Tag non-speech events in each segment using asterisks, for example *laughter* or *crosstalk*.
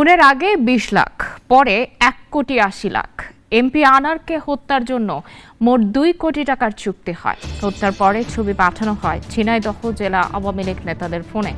খুনের আগে বিশ লাখ, পরে এক কোটি আশি লাখ। এমপি আনারকে হত্যার জন্য মোট দুই কোটি টাকার চুক্তি হয়। হত্যার পরে ছবি পাঠানো হয় ছিনাইদহ জেলা আওয়ামী লীগ নেতাদের ফোনে।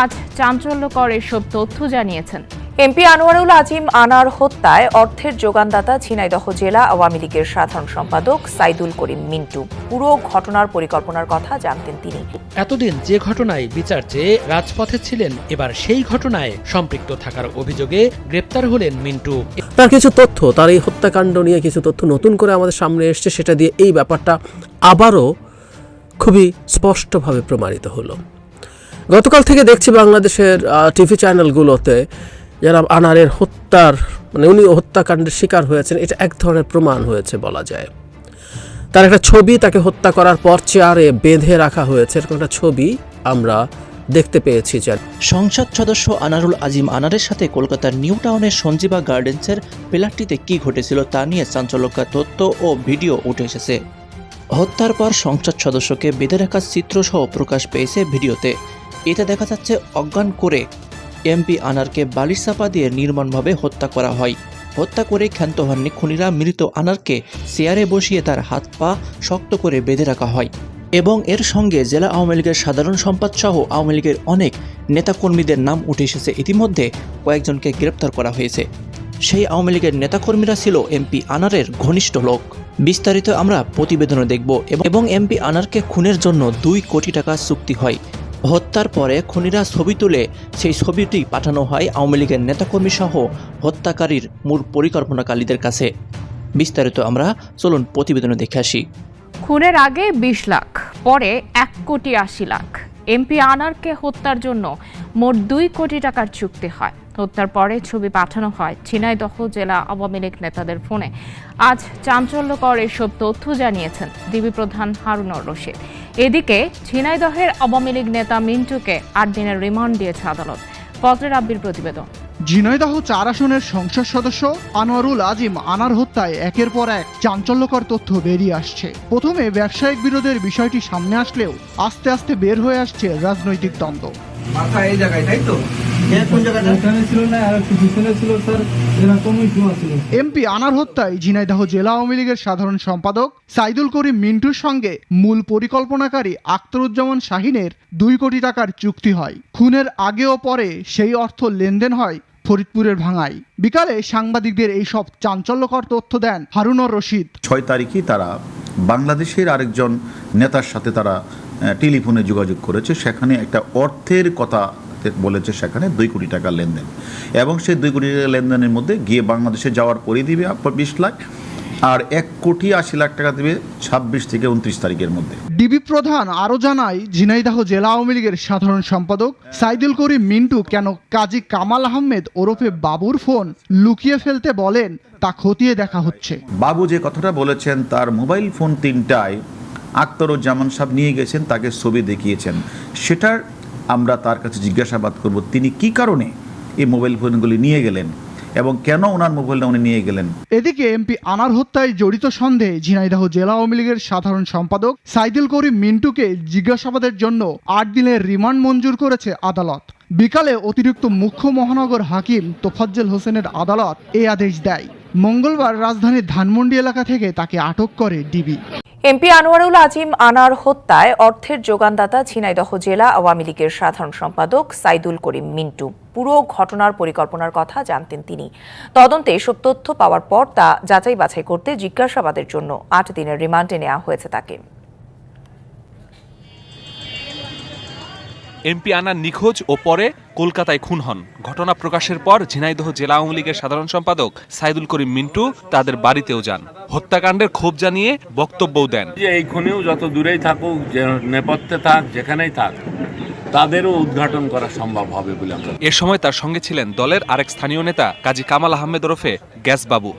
আজ চাঞ্চল্যকর এসব তথ্য জানিয়েছেন এমপি আনোয়ারুল আজিম আনার হত্যায় অর্থের যোগানদাতা ঝিনাইদহ জেলা আওয়ামী লীগের সাধারণ সম্পাদক সাইদুল করিম মিন্টু। পুরো ঘটনার পরিকল্পনার কথা জানতেন তিনি। এতদিন যে ঘটনায় বিচার চেয়ে রাজপথে ছিলেন এবার সেই ঘটনায় সম্পৃক্ত থাকার অভিযোগে গ্রেপ্তার হলেন মিন্টু। তার কিছু তথ্য তার এই হত্যাকাণ্ড নিয়ে কিছু তথ্য নতুন করে আমাদের সামনে এসছে সেটা দিয়ে এই ব্যাপারটা আবারও খুবই স্পষ্টভাবে প্রমাণিত হলো। গতকাল থেকে দেখছি বাংলাদেশের টিভি চ্যানেলগুলোতে যারা আনারের হত্যার মানে উনি হত্যাকাণ্ডের শিকার হয়েছেন, এটা এক ধরনের প্রমাণ হয়েছে বলা যায়। তার একটা ছবি তাকে হত্যা করার পর চেয়ারে বেঁধে রাখা হয়েছে, এরকম একটা ছবি আমরা দেখতে পেয়েছি যে সংসদ সদস্য আনারুল আজিম আনারের সাথে কলকাতার নিউ টাউনের সঞ্জীবা গার্ডেন্সের পিলারটিতে কি ঘটেছিল তা নিয়ে চাঞ্চল্যকর তথ্য ও ভিডিও উঠে এসেছে। হত্যার পর সংসদ সদস্যকে বেঁধে রাখার চিত্রসহ প্রকাশ পেয়েছে ভিডিওতে। এতে দেখা যাচ্ছে অজ্ঞান করে এমপি আনারকে বালিশ চাপা দিয়ে নির্মমভাবে হত্যা করা হয়। হত্যা করে ক্ষান্ত হননি খুনিরা। মৃত আনারকে চেয়ারে বসিয়ে তার হাত পা শক্ত করে বেঁধে রাখা হয়। এবং এর সঙ্গে জেলা আওয়ামী লীগের সাধারণ সম্পাদ সহ আওয়ামী লীগের অনেক নেতাকর্মীদের নাম উঠে এসেছে। ইতিমধ্যে কয়েকজনকে গ্রেপ্তার করা হয়েছে। সেই আওয়ামী লীগের নেতাকর্মীরা ছিল এমপি আনারের ঘনিষ্ঠ লোক। বিস্তারিত আমরা প্রতিবেদনে দেখব এবং এমপি আনারকে খুনের জন্য দুই কোটি টাকা চুক্তি হয়। হত্যার পরে খুনিরা ছবি তুলে সেই ছবিটি পাঠানো হয় আওয়ামী লীগের নেতাকর্মী সহ হত্যাকারীর মূল পরিকল্পনাকারীদের কাছে। বিস্তারিত আমরা চলুন প্রতিবেদনে দেখে আসি। খুনের আগে বিশ লাখ, পরে এক কোটি আশি লাখ। এমপি আনারকে হত্যার জন্য মোট দুই কোটি টাকার চুক্তি হয়। হত্যার পরে ছবি পাঠানো হয় ঝিনাইদহ জেলা আওয়ামী লীগ নেতাদের ফোনে। আজ চাঞ্চল্যকর এসব তথ্য জানিয়েছেন ডিবি প্রধান হারুনর রশিদ। এদিকে ঝিনাইদহের আওয়ামী লীগ নেতা মিন্টুকে আট দিনের রিমান্ড দিয়েছে আদালত। ফজরের আব্বির প্রতিবেদন। ঝিনাইদহ চার আসনের সংসদ সদস্য আনোয়ারুল আজিম আনার হত্যায় একের পর এক চাঞ্চল্যকর তথ্য বেরিয়ে আসছে। প্রথমে ব্যবসায়িক বিরোধের বিষয়টি সামনে আসলেও আস্তে আস্তে বের হয়ে আসছে রাজনৈতিক দ্বন্দ্ব। মাথা এই জায়গায় তাই তো? ছিল এমপি আনার হত্যায় ঝিনাইদহ জেলা আওয়ামী লীগের সাধারণ সম্পাদক সাইদুল করিম মিন্টুর সঙ্গে মূল পরিকল্পনাকারী আখতারুজ্জামান শাহিনের দুই কোটি টাকার চুক্তি হয়। খুনের আগে ও পরে সেই অর্থ লেনদেন হয় ফরিদপুরের ভাঙায়। বিকালে সাংবাদিকদের এইসব চাঞ্চল্যকর তথ্য দেন হারুনর রশিদ। ছয় তারিখে তারা বাংলাদেশের আরেকজন নেতার সাথে তারা টেলিফোনে যোগাযোগ করেছে। সেখানে একটা অর্থের কথা বলেছে সেখানে দুই কোটি টাকার লেনদেন। এবং সেই দুই কোটি টাকার লেনদেনের মধ্যে গিয়ে বাংলাদেশে যাওয়ার পরে দিবে বিশ লাখ আর এক কোটি আশি লাখ টাকা দেবে ছাব্বিশ থেকে উনত্রিশ তারিখের মধ্যে। ডিবি প্রধান আরও জানায় ঝিনাইদহ জেলা আওয়ামী লীগের সাধারণ সম্পাদক সাইদুল করিম মিন্টু কেন কাজী কামাল আহমেদ ওরফে বাবুর ফোন লুকিয়ে ফেলতে বলেন তা খতিয়ে দেখা হচ্ছে। বাবু যে কথাটা বলেছেন তার মোবাইল ফোন তিনটায় আখতারুজ্জামান সাহেব নিয়ে গেছেন তাকে ছবি দেখিয়েছেন। সেটার আমরা তার কাছে জিজ্ঞাসাবাদ করব, তিনি কি কারণে এই মোবাইল ফোনগুলি নিয়ে গেলেন এবং কেন ওনার মোবাইলটা উনি নিয়ে গেলেন? এদিকে এমপি আনার হত্যায় জড়িত সন্দেহে ঝিনাইদহ জেলা আওয়ামী লীগের সাধারণ সম্পাদক সাইদুল করিম মিন্টুকে জিজ্ঞাসাবাদের জন্য আট দিনের রিমান্ড মঞ্জুর করেছে আদালত। বিকালে অতিরিক্ত মুখ্য মহানগর হাকিম তোফাজ্জল হোসেনের আদালত এই আদেশ দেয়। মঙ্গলবার রাজধানীর ধানমন্ডি এলাকা থেকে তাকে আটক করে ডিবি। এমপি আনোয়ারুল আজিম আনার হত্যায় অর্থের যোগানদাতা ঝিনাইদহ জেলা আওয়ামী লীগের সাধারণ সম্পাদক সাইদুল করিম মিন্টু। পুরো ঘটনার পরিকল্পনার কথা জানতেন তিনি। তদন্তে এসব তথ্য পাওয়ার পর তা যাচাই বাছাই করতে জিজ্ঞাসাবাদের জন্য আট দিনের রিমান্ডে নেওয়া হয়েছে তাকে। এমপি আনার নিখোঁজ ও পরে কলকাতায় খুন হন। ঘটনা প্রকাশের পর ঝিনাইদহ জেলা আওয়ামী লীগের সাধারণ সম্পাদক সাইদুল করিম মিন্টু তাদের বাড়িতেও যান। হত্যাকাণ্ডের ক্ষোভ জানিয়ে বক্তব্যও দেন। যে এই খুনেও যত দূরেই থাকুক নেপথ্যে থাক যেখানেই থাক তাদেরও উদ্ঘাটন করা সম্ভব হবে বলে আমরা এ সময় তার সঙ্গে ছিলেন দলের আরেক স্থানীয় নেতা কাজী কামাল আহমেদ ওরফে গ্যাস বাবু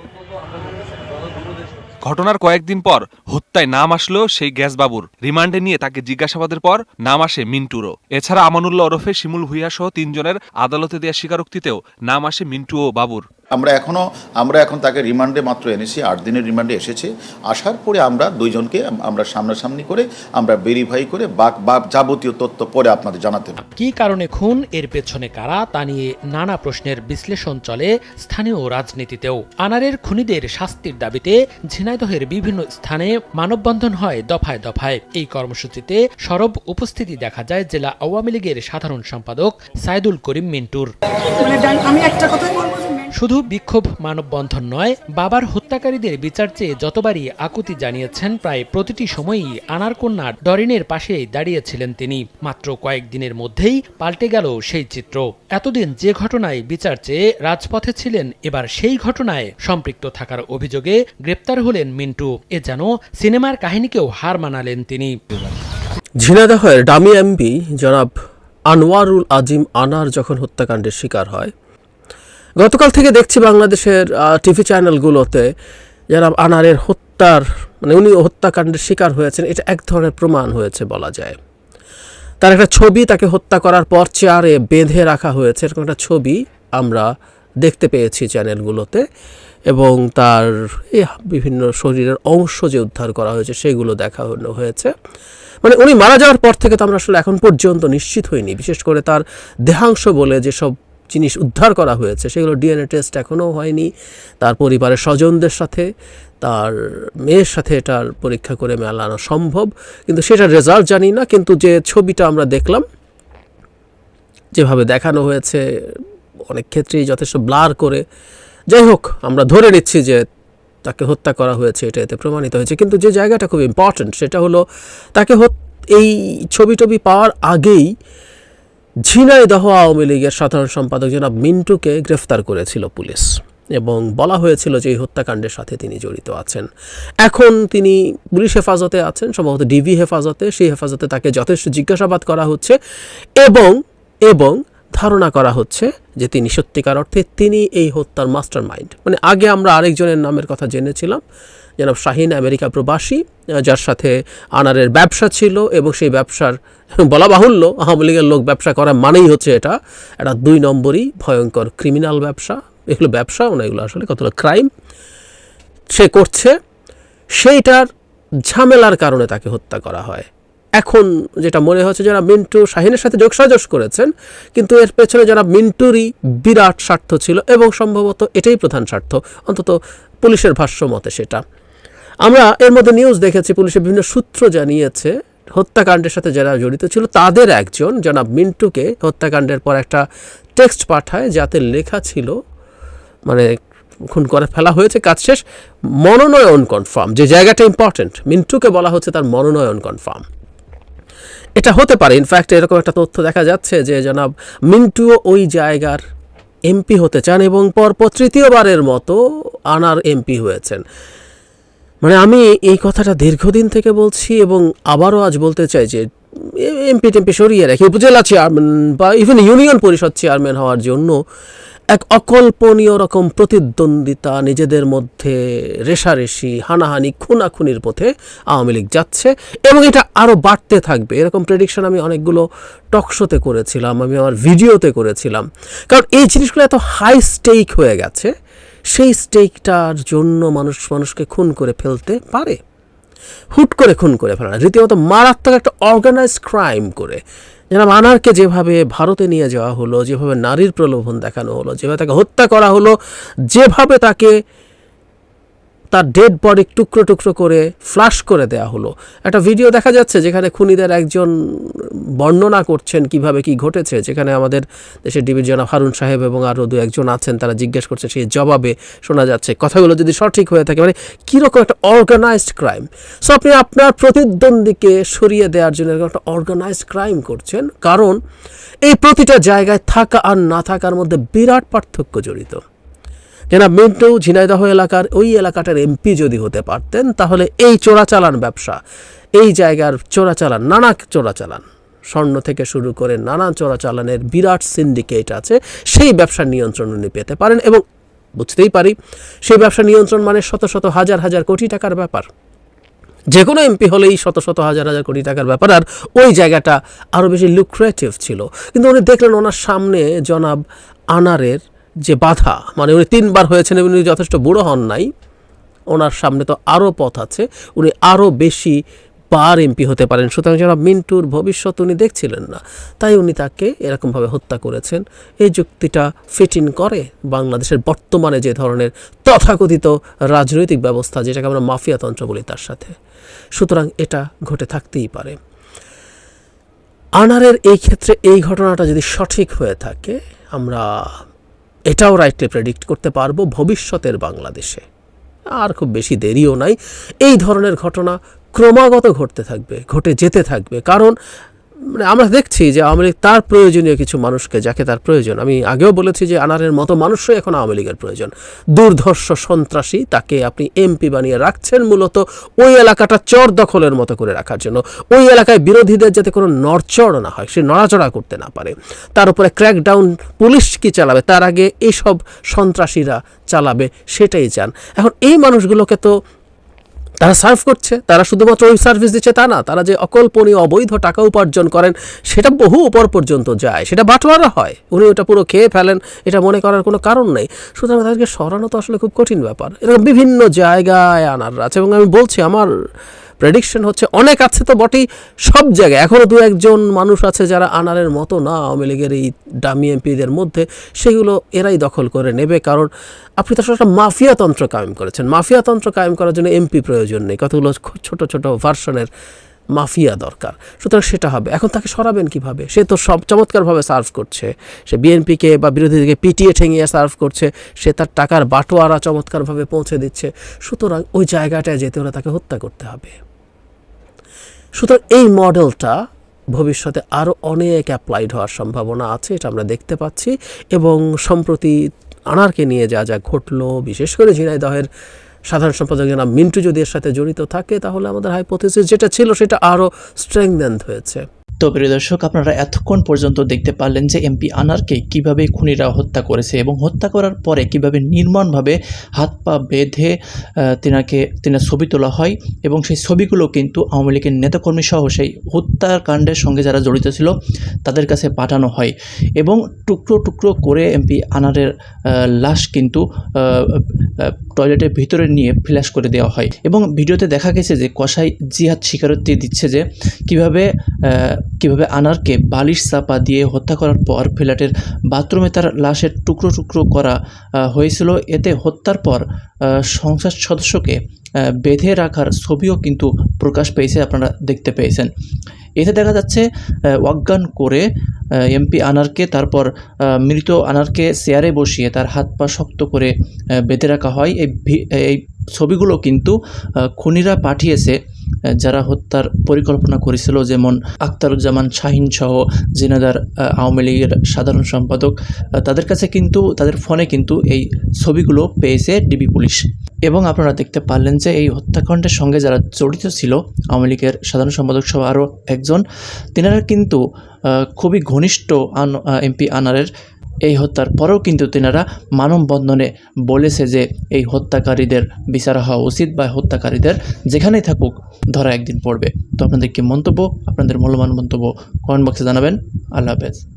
ঘটনার কয়েকদিন পর হত্যায় নাম আসলো সেই গ্যাসবাবুর। রিমান্ডে নিয়ে তাকে জিজ্ঞাসাবাদের পর নাম আসে মিন্টুরও। এছাড়া আমানুল্লাহ ওরফে শিমুল ভুইয়া সহ তিনজনের আদালতে দেওয়া স্বীকারোক্তিতেও নাম আসে মিন্টু ও বাবুর। আমরা এখনও আমরা এখন তাকে রিমান্ডে মাত্র এনেছি আট দিনের রিমান্ডে এসেছে। আসার পরে আমরা দুইজনকে আমরা সামনাসামনি করে আমরা ভেরিফাই করে বাক বা যাবতীয় তথ্য পরে আপনাদের জানাতে কি কারণে খুন এর পেছনে কারা তা নিয়ে নানা প্রশ্নের বিশ্লেষণ চলে স্থানীয় রাজনীতিতেও। আনারের খুনিদের শাস্তির দাবিতে ঝিনাইদহের বিভিন্ন স্থানে মানববন্ধন হয় দফায় দফায়। এই কর্মসূচিতে সরব উপস্থিতি দেখা যায় জেলা আওয়ামী লীগের সাধারণ সম্পাদক সাইদুল করিম মিন্টুর। আমি একটা কথাই বলব শুধু বিক্ষোভ মানববন্ধন নয়, বাবার হত্যাকারীদের বিচার চেয়ে যতবারই আকুতি জানিয়েছেন, প্রায় প্রতিটি সময়ই আনার কন্যা ডরিনের পাশেই দাঁড়িয়েছিলেন তিনি। মাত্র কয়েকদিনের মধ্যেই পাল্টে গেল সেই চিত্র। এতদিন যে ঘটনায় বিচার চেয়ে রাজপথে ছিলেন, এবার সেই ঘটনায় সম্পৃক্ত থাকার অভিযোগে গ্রেপ্তার হলেন মিন্টু। এ যেন সিনেমার কাহিনীকেও হার মানালেন তিনি। ঝিনাইদহের ডামি এমপি জনাব আনোয়ারুল আজিম আনার যখন হত্যাকাণ্ডের শিকার হয় গতকাল থেকে দেখছি বাংলাদেশের টিভি চ্যানেলগুলোতে যারা আনারের হত্যার মানে উনি হত্যাকাণ্ডের শিকার হয়েছেন, এটা এক ধরনের প্রমাণ হয়েছে বলা যায়। তার একটা ছবি তাকে হত্যা করার পর চেয়ারে বেঁধে রাখা হয়েছে, এরকম একটা ছবি আমরা দেখতে পেয়েছি চ্যানেলগুলোতে এবং তার এই বিভিন্ন শরীরের অংশ যে উদ্ধার করা হয়েছে সেগুলো দেখা হয়েছে। মানে উনি মারা যাওয়ার পর থেকে তো আমরা আসলে এখন পর্যন্ত নিশ্চিত হইনি, বিশেষ করে তার দেহাংশ বলে যেসব জিনিস উদ্ধার করা হয়েছে। সেগুলো ডিএনএ টেস্ট এখনও হয়নি। তার পরিবারের স্বজনদের সাথে, তার মেয়ের সাথে এটার পরীক্ষা করে মেলানো সম্ভব। কিন্তু সেটার রেজাল্ট জানি না, কিন্তু যে ছবিটা আমরা দেখলাম, যেভাবে দেখানো হয়েছে, অনেক ক্ষেত্রেই যথেষ্ট ব্লার করে। যাই হোক, আমরা ধরে নিচ্ছি যে তাকে হত্যা করা হয়েছে, এটা এতে প্রমাণিত হয়েছে। কিন্তু যে জায়গাটা খুব ইম্পর্ট্যান্ট সেটা হলো তাকে এই ছবি টবি পাওয়ার আগেই ঝিনাইদহ আওয়ামী লীগের সাধারণ সম্পাদক জনাব মিন্টুকে গ্রেফতার করেছিল পুলিশ এবং বলা হয়েছিল যে এই হত্যাকাণ্ডের সাথে তিনি জড়িত আছেন। এখন তিনি পুলিশ হেফাজতে আছেন, সম্ভবত ডিবি হেফাজতে, সেই হেফাজতে তাকে যথেষ্ট জিজ্ঞাসাবাদ করা হচ্ছে এবং এবং ধারণা করা হচ্ছে যে তিনি সত্যিকার অর্থে তিনি এই হত্যার মাস্টার মাইন্ড মানে আগে আমরা আরেকজনের নামের কথা জেনেছিলাম জনাব শাহিন আমেরিকা প্রবাসী যার সাথে আনারের ব্যবসা ছিল এবং সেই ব্যবসার *laughs* বলা বাহুল্য, আওয়ামী লীগের লোক ব্যবসা করা মানেই হচ্ছে এটা। একটা দুই নম্বরই ভয়ঙ্কর ক্রিমিনাল ব্যবসা। এগুলো ব্যবসাও না, এগুলো আসলে কতটা ক্রাইম সে করছে। সেইটার ঝামেলার কারণে তাকে হত্যা করা হয়। এখন যেটা মনে হচ্ছে যারা মিন্টু শাহিনের সাথে যোগসাজস করেছেন, কিন্তু এর পেছনে যারা মিন্টুরই বিরাট স্বার্থ ছিল এবং সম্ভবত এটাই প্রধান স্বার্থ, অন্তত পুলিশের ভাষ্য মতে সেটা। আমরা এর মধ্যে নিউজ দেখেছি, পুলিশের বিভিন্ন সূত্র জানিয়েছে, হত্যাকাণ্ডের সাথে যারা জড়িত ছিল, তাদের একজন, জনাব মিন্টুকে হত্যাকাণ্ডের পর একটা টেক্সট পাঠায়, যাতে লেখা ছিল মানে খুন করে ফেলা হয়েছে, কাজ শেষ। মনোনয়ন কনফার্ম যে জায়গাটা ইম্পর্টেন্ট মিন্টুকে বলা হচ্ছে তার মনোনয়ন কনফার্ম এটা হতে পারে ইনফ্যাক্ট এরকম একটা তথ্য দেখা যাচ্ছে যে জনাব মিন্টুও ওই জায়গার এমপি হতে চান এবং পরপর তৃতীয়বারের মতো আনার এমপি হয়েছেন। মানে আমি এই কথাটা দীর্ঘদিন থেকে বলছি এবং আবারও আজ বলতে চাই যে এমপি টেমপি সরিয়ে রাখি উপজেলা চেয়ারম্যান বা ইভেন ইউনিয়ন পরিষদ চেয়ারম্যান হওয়ার জন্য এক অকল্পনীয় রকম প্রতিদ্বন্দ্বিতা নিজেদের মধ্যে রেশারেশি, হানাহানি, খুনাখুনির পথে আওয়ামী লীগ যাচ্ছে এবং এটা আরও বাড়তে থাকবে। এরকম প্রেডিকশন আমি অনেকগুলো টকশোতে করেছিলাম, আমি আমার ভিডিওতে করেছিলাম। কারণ এই জিনিসগুলো এত হাই স্টেক হয়ে গেছে সেই স্টেকটার জন্য মানুষ, মানুষকে খুন করে ফেলতে পারে। হুট করে খুন করে ফেলা রীতিমতো মারাত্মক একটা অর্গানাইজ ক্রাইম করে। যেন আনারকে যেভাবে ভারতে নিয়ে যাওয়া হলো, যেভাবে নারীর প্রলোভন দেখানো হলো, যেভাবে তাকে হত্যা করা হলো, যেভাবে তাকে তার ডেড বডি টুকরো টুকরো করে ফ্লাশ করে দেওয়া হলো। একটা ভিডিও দেখা যাচ্ছে যেখানে খুনিদের একজন বর্ণনা করছেন কীভাবে কি ঘটেছে, যেখানে আমাদের দেশের ডিবির জনাব হারুন সাহেব এবং আরও দু একজন আছেন, তারা জিজ্ঞেস করছে সেই জবাবে শোনা যাচ্ছে। কথাগুলো যদি সঠিক হয়ে থাকে মানে কীরকম একটা অর্গানাইজড ক্রাইম সো আপনি আপনার প্রতিদ্বন্দ্বীকে সরিয়ে দেওয়ার জন্য এরকম একটা অর্গানাইজড ক্রাইম করছেন, কারণ এই প্রতিটা জায়গায় থাকা আর না থাকার মধ্যে বিরাট পার্থক্য জড়িত। যেনা মিন্টু, ঝিনাইদহ এলাকার ওই এলাকাটার এমপি যদি হতে পারতেন, তাহলে এই চোরাচালান ব্যবসা, এই জায়গার চোরাচালান, নানা চোরাচালান, স্বর্ণ থেকে শুরু করে নানা চোরাচালানের বিরাট সিন্ডিকেট আছে, সেই ব্যবসার নিয়ন্ত্রণ উনি পেতে পারেন এবং বুঝতেই পারি, সেই ব্যবসা নিয়ন্ত্রণ মানে শত শত হাজার হাজার কোটি টাকার ব্যাপার। যে কোনো এমপি হলেই শত শত হাজার হাজার কোটি টাকার ব্যাপার, আর ওই জায়গাটা আরও বেশি লুক্রেটিভ ছিল। কিন্তু উনি দেখলেন ওনার সামনে জনাব আনারের যে বাধা মানে উনি তিনবার হয়েছেন এবং উনি যথেষ্ট বুড়ো হন নাই, ওনার সামনে তো আরও পথ আছে, উনি আরও বেশি বার এমপি হতে পারেন। সুতরাং যারা মিন্টুর ভবিষ্যৎ উনি দেখছিলেন না, তাই উনি তাকে এরকমভাবে হত্যা করেছেন। এই যুক্তিটা ফিট ইন করে বাংলাদেশের বর্তমানে যে ধরনের তথাকথিত রাজনৈতিক ব্যবস্থা, যেটাকে আমরা মাফিয়াতন্ত্র বলি তার সাথে। সুতরাং এটা ঘটে থাকতেই পারে। আনারের এই ক্ষেত্রে এই ঘটনাটা যদি সঠিক হয়ে থাকে, আমরা এটাও রাইটলি প্রেডিক্ট করতে পারব ভবিষ্যতের বাংলাদেশে। আর খুব বেশি দেরিও নাই। এই ধরনের ঘটনা ক্রমাগত ঘটতে থাকবে, ঘটে যেতে থাকবে। কারণ মানে আমরা দেখছি যে আওয়ামী লীগ তার প্রয়োজনীয় কিছু মানুষকে, যাকে তার প্রয়োজন। আমি আগেও বলেছি যে আনারের মতো মানুষই এখন আওয়ামী লীগের প্রয়োজন। দুর্ধর্ষ সন্ত্রাসী তাকে আপনি এমপি বানিয়ে রাখছেন মূলত ওই এলাকাটা চর দখলের মতো করে রাখার জন্য। ওই এলাকায় বিরোধীদের যাতে কোনো নড়চড় না হয়, সে নড়াচড়া করতে না পারে। তার উপরে ক্র্যাকডাউন পুলিশ কি চালাবে, তার আগে এইসব সন্ত্রাসীরা চালাবে, সেটাই চান। এখন এই মানুষগুলোকে তো তারা সার্ভ করছে, তারা শুধুমাত্র ওই সার্ভিস দিচ্ছে তা না, তারা যে অকল্পনীয় অবৈধ টাকা উপার্জন করেন, সেটা বহু উপর পর্যন্ত যায়, সেটা বাটোয়ারা হয়, উনি ওটা পুরো খেয়ে ফেলেন, এটা মনে করার কোনো কারণ নেই। সুতরাং তাদেরকে সরানো তো আসলে খুব কঠিন ব্যাপার। এরকম বিভিন্ন জায়গায় আনার আছে এবং আমি বলছি, আমার প্রেডিকশন হচ্ছে অনেক আছে তো বটেই সব জায়গায়। এখনও দু একজন মানুষ আছে যারা আনারের মতো না আওয়ামী লীগের এই ডামি এমপিদের মধ্যে, সেগুলো এরাই দখল করে নেবে। কারণ আপনি তো একটা মাফিয়াতন্ত্র কায়েম করেছেন। মাফিয়াতন্ত্র কায়েম করার জন্য এমপি প্রয়োজন নেই। কতগুলো ছোট ছোট ভার্সনের মাফিয়া দরকার। সুতরাং সেটা হবে। এখন তাকে সরাবেন কীভাবে? সে তো সব চমৎকারভাবে সার্ভ করছে। সে বিএনপিকে বা বিরোধীদেরকে পিটিয়ে ঠেঙিয়ে সার্ভ করছে। সে তার টাকার বাটোয়ারা চমৎকারভাবে পৌঁছে দিচ্ছে। সুতরাং ওই জায়গাটায় যেতে হলে তাকে হত্যা করতে হবে। সুতরাং এই মডেলটা ভবিষ্যতে আরও অনেক অ্যাপ্লাইড হওয়ার সম্ভাবনা আছে, এটা আমরা দেখতে পাচ্ছি। এবং সম্প্রতি আনারকে নিয়ে যা যা ঘটলো, বিশেষ করে ঝিনাইদহের সাধারণ সম্পাদক জনাব মিন্টু যদি এর সাথে জড়িত থাকে, তাহলে আমাদের হাইপোথিসিস যেটা ছিল সেটা আরও স্ট্রেংথেন্ড হয়েছে। তো প্রিয় দর্শক, আপনারা এতক্ষণ পর্যন্ত দেখতে পারলেন যে এমপি আনারকে কীভাবে খুনিরা হত্যা করেছে এবং হত্যা করার পরে কীভাবে নির্মমভাবে হাত পা বেঁধে তিনাকে, তিনার ছবি তোলা হয় এবং সেই ছবিগুলো কিন্তু আওয়ামী লীগের নেতাকর্মী সহ সেই হত্যাকাণ্ডের সঙ্গে যারা জড়িত ছিল, তাদের কাছে পাঠানো হয় এবং টুকরো টুকরো করে এমপি আনারের লাশ কিন্তু টয়লেটের ভিতরে নিয়ে ফ্ল্যাশ করে দেওয়া হয় এবং ভিডিওতে দেখা গেছে যে কসাই জিহাদ স্বীকারোক্তি দিচ্ছে যে কীভাবে কীভাবে আনারকে বালিশ চাপা দিয়ে হত্যা করার পর ফ্ল্যাটের বাথরুমে তার লাশের টুকরো টুকরো করা হয়েছিল। এতে হত্যার পর সংসার সদস্যকে বেঁধে রাখার ছবিও কিন্তু প্রকাশ পেয়েছে, আপনারা দেখতে পেয়েছেন। এতে দেখা যাচ্ছে অজ্ঞান করে এমপি আনারকে, তারপর মৃত আনারকে চেয়ারে বসিয়ে তার হাত পা শক্ত করে বেঁধে রাখা হয়। এই ছবিগুলো কিন্তু খুনিরা পাঠিয়েছে। যারা হত্যার পরিকল্পনা করেছিল, যেমন আখতারুজ্জামান শাহিন সহ জিনাদার আওয়ামী লীগের সাধারণ সম্পাদক তাদের কাছে কিন্তু, তাদের ফোনে কিন্তু এই ছবিগুলো পেয়েছে ডিবি পুলিশ। এবং আপনারা দেখতে পারলেন যে এই হত্যাকাণ্ডের সঙ্গে যারা জড়িত ছিল, আওয়ামী লীগের সাধারণ সম্পাদক সহ আরও একজন, তেনারা কিন্তু খুবই ঘনিষ্ঠ আন এমপি আনারের এই হত্যার পরেও কিন্তু তেনারা মানববন্ধনে বলেছে যে এই হত্যাকারীদের বিচার হওয়া উচিত বা হত্যাকারীদের যেখানেই থাকুক ধরা একদিন পড়বে। তো আপনাদের কি মন্তব্য? আপনাদের মূল্যবান মন্তব্য কমেন্ট বক্সে জানাবেন। আল্লাহ হাফেজ।